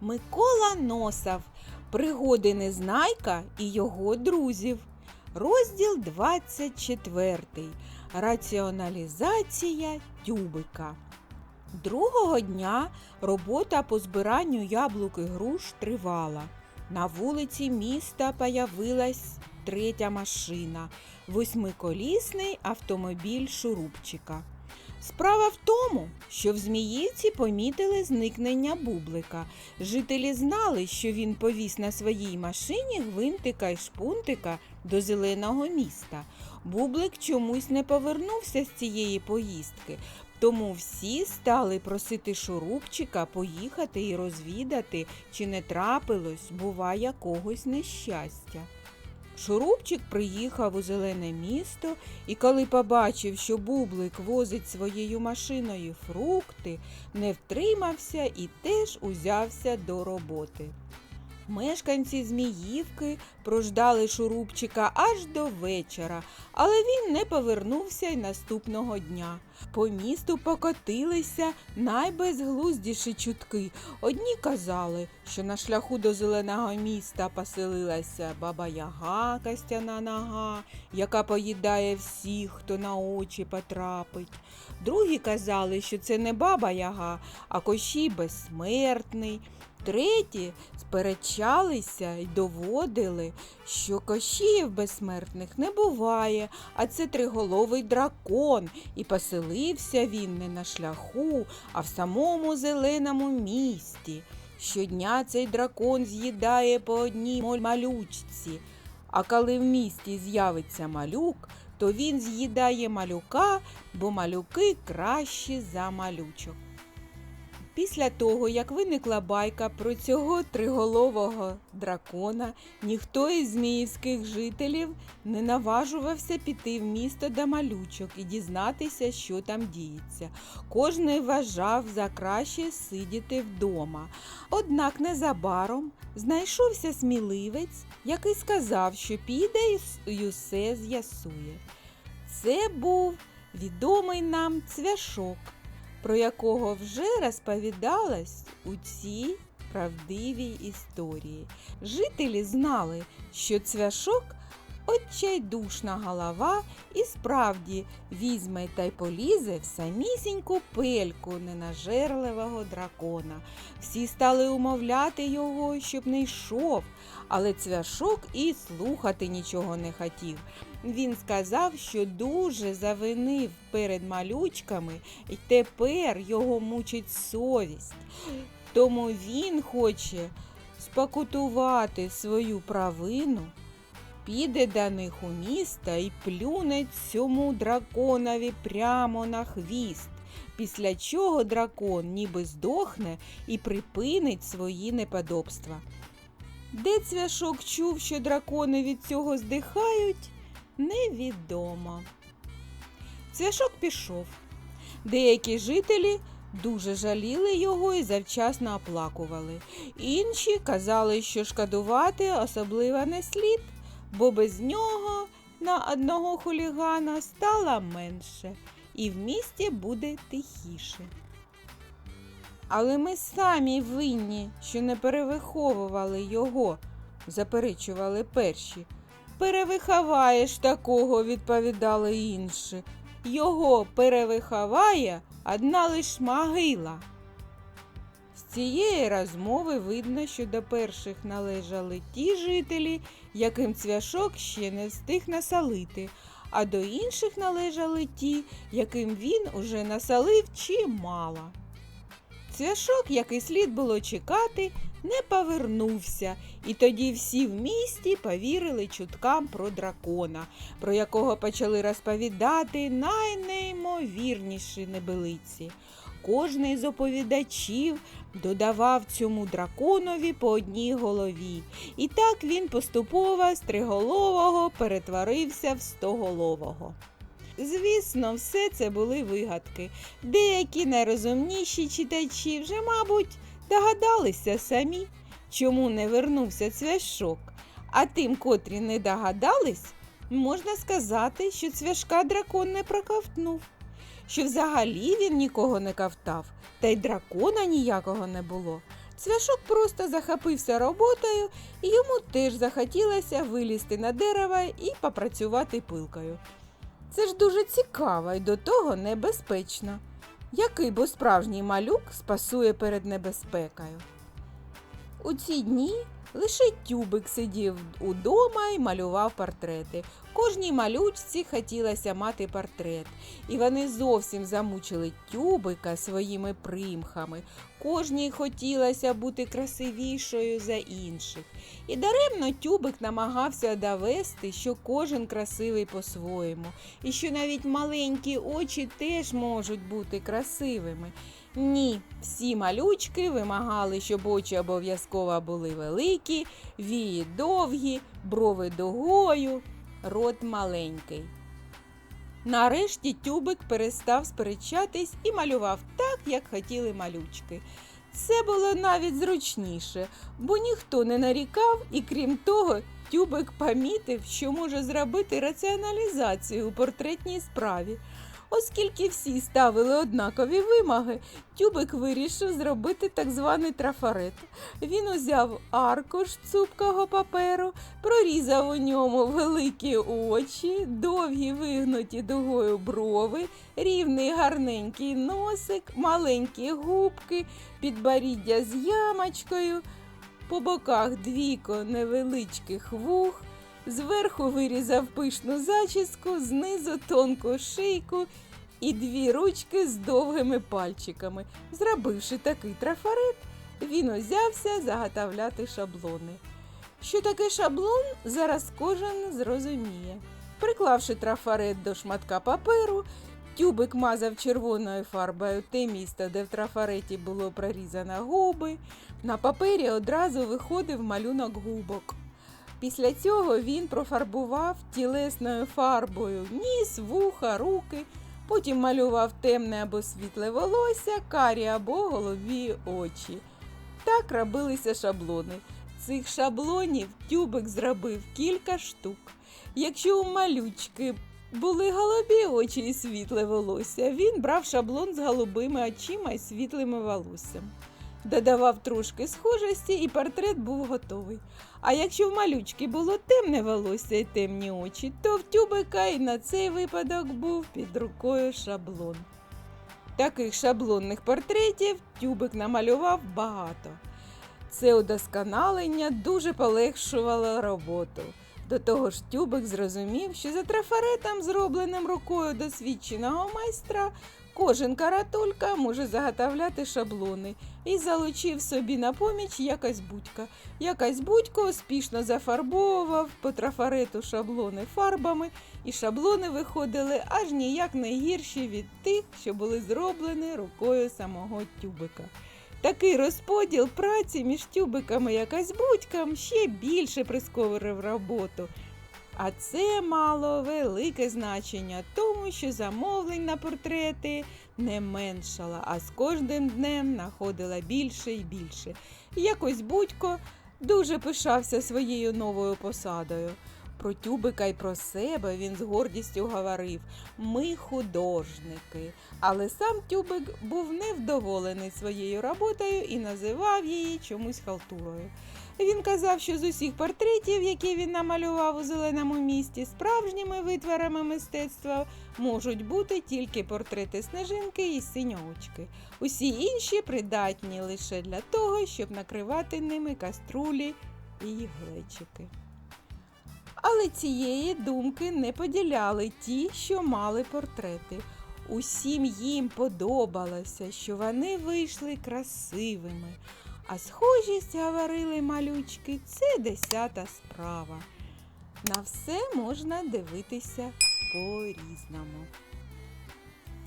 Микола Носов. Пригоди Незнайка і його друзів. Розділ 24. Раціоналізація тюбика. Другого дня робота по збиранню яблук і груш тривала. На вулиці міста появилась третя машина восьмиколісний автомобіль шурупчика. Справа в тому, що в Зміївці помітили зникнення бублика. Жителі знали, що він повіз на своїй машині гвинтика й шпунтика до зеленого міста. Бублик чомусь не повернувся з цієї поїздки, тому всі стали просити шурупчика поїхати і розвідати, чи не трапилось, бува, якогось нещастя. Шурупчик приїхав у зелене місто і коли побачив, що бублик возить своєю машиною фрукти, не втримався і теж узявся до роботи. Мешканці Зміївки прождали шурупчика аж до вечора, але він не повернувся й наступного дня. По місту покотилися найбезглуздіші чутки. Одні казали, що на шляху до зеленого міста поселилася баба Яга костяна нога, яка поїдає всіх, хто на очі потрапить. Другі казали, що це не баба Яга, а кощій безсмертний. Треті сперечалися й доводили, що кощіїв безсмертних не буває, а це триголовий дракон, і поселився він не на шляху, а в самому зеленому місті. Щодня цей дракон з'їдає по одній малючці, а коли в місті з'явиться малюк, то він з'їдає малюка, бо малюки кращі за малючок. Після того, як виникла байка про цього триголового дракона, ніхто із зміївських жителів не наважувався піти в місто до малючок і дізнатися, що там діється. Кожний вважав за краще сидіти вдома. Однак незабаром знайшовся сміливець, який сказав, що піде і усе з'ясує. Це був відомий нам цвяшок про якого вже розповідалось у цій правдивій історії. Жителі знали, що цвяшок отчайдушна голова і справді візьме та й полізе в самісіньку пельку ненажерливого дракона. Всі стали умовляти його, щоб не йшов, але цвяшок і слухати нічого не хотів. Він сказав, що дуже завинив перед малючками, і тепер його мучить совість. Тому він хоче спокутувати свою правину, піде до них у місто і плюне цьому драконові прямо на хвіст, після чого дракон ніби здохне і припинить свої неподобства. Де цвяшок чув, що дракони від цього здихають, невідомо. Цвяшок пішов. Деякі жителі дуже жаліли його і завчасно оплакували. Інші казали, що шкодувати особливо не слід, бо без нього на одного хулігана стало менше, і в місті буде тихіше. Але ми самі винні, що не перевиховували його, заперечували перші. Перевиховаєш такого, відповідали інші. Його перевиховає одна лиш могила. Цієї розмови видно, що до перших належали ті жителі, яким цвяшок ще не встиг насолити, а до інших належали ті, яким він уже насолив чимало. Цвяшок, який слід було чекати, не повернувся, і тоді всі в місті повірили чуткам про дракона, про якого почали розповідати найнеймовірніші небелиці. Кожний з оповідачів додавав цьому драконові по одній голові, і так він поступово з триголового перетворився в стоголового. Звісно, все це були вигадки. Деякі найрозумніші читачі вже, мабуть, догадалися самі, чому не вернувся цвяшок. А тим, котрі не догадались, можна сказати, що цвяшка дракон не проковтнув, що взагалі він нікого не ковтав, та й дракона ніякого не було. Цвяшок просто захопився роботою, і йому теж захотілося вилізти на дерево і попрацювати пилкою. Це ж дуже цікаво і до того небезпечно. Який бо справжній малюк спасує перед небезпекою? У ці дні лише тюбик сидів удома і малював портрети. Кожній малючці хотілося мати портрет, і вони зовсім замучили тюбика своїми примхами. Кожній хотілося бути красивішою за інших. І даремно тюбик намагався довести, що кожен красивий по-своєму, і що навіть маленькі очі теж можуть бути красивими. Ні, всі малючки вимагали, щоб очі обов'язково були великі, вії довгі, брови дугою, рот маленький. Нарешті тюбик перестав сперечатись і малював так, як хотіли малючки. Це було навіть зручніше, бо ніхто не нарікав, і крім того, тюбик помітив, що може зробити раціоналізацію у портретній справі. Оскільки всі ставили однакові вимоги, тюбик вирішив зробити так званий трафарет. Він узяв аркуш цупкого паперу, прорізав у ньому великі очі, довгі вигнуті дугою брови, рівний гарненький носик, маленькі губки, підборіддя з ямочкою, по боках двійко невеличких вух. Зверху вирізав пишну зачіску, знизу тонку шийку і дві ручки з довгими пальчиками. Зробивши такий трафарет, він узявся заготовляти шаблони. Що таке шаблон, зараз кожен зрозуміє. Приклавши трафарет до шматка паперу, тюбик мазав червоною фарбою те місце, де в трафареті було прорізано губи. На папері одразу виходив малюнок губок. Після цього він профарбував тілесною фарбою ніс, вуха, руки, потім малював темне або світле волосся, карі або голові очі. Так робилися шаблони. Цих шаблонів тюбик зробив кілька штук. Якщо у малючки були голубі очі і світле волосся, він брав шаблон з голубими очима і світлими волоссям. Додавав трошки схожості, і портрет був готовий. А якщо в малючки було темне волосся і темні очі, то в тюбика і на цей випадок був під рукою шаблон. Таких шаблонних портретів тюбик намалював багато. Це удосконалення дуже полегшувало роботу. До того ж, тюбик зрозумів, що за трафаретом, зробленим рукою досвідченого майстра, кожен каратулька може заготовляти шаблони і залучив собі на поміч якась будька. Якась будько успішно зафарбовував по трафарету шаблони фарбами, і шаблони виходили аж ніяк не гірші від тих, що були зроблені рукою самого тюбика. Такий розподіл праці між тюбиками якась будькам ще більше прискорив роботу. А це мало велике значення, тому що замовлень на портрети не меншало, а з кожним днем находила більше і більше. Якось Будько дуже пишався своєю новою посадою. Про тюбика й про себе він з гордістю говорив ми художники. Але сам тюбик був невдоволений своєю роботою і називав її чомусь халтурою. Він казав, що з усіх портретів, які він намалював у зеленому місті, справжніми витворами мистецтва можуть бути тільки портрети снежинки і синьоочки. Усі інші придатні лише для того, щоб накривати ними каструлі і глечики. Але цієї думки не поділяли ті, що мали портрети. Усім їм подобалося, що вони вийшли красивими, а схожість, говорили малючки, це десята справа. На все можна дивитися по-різному.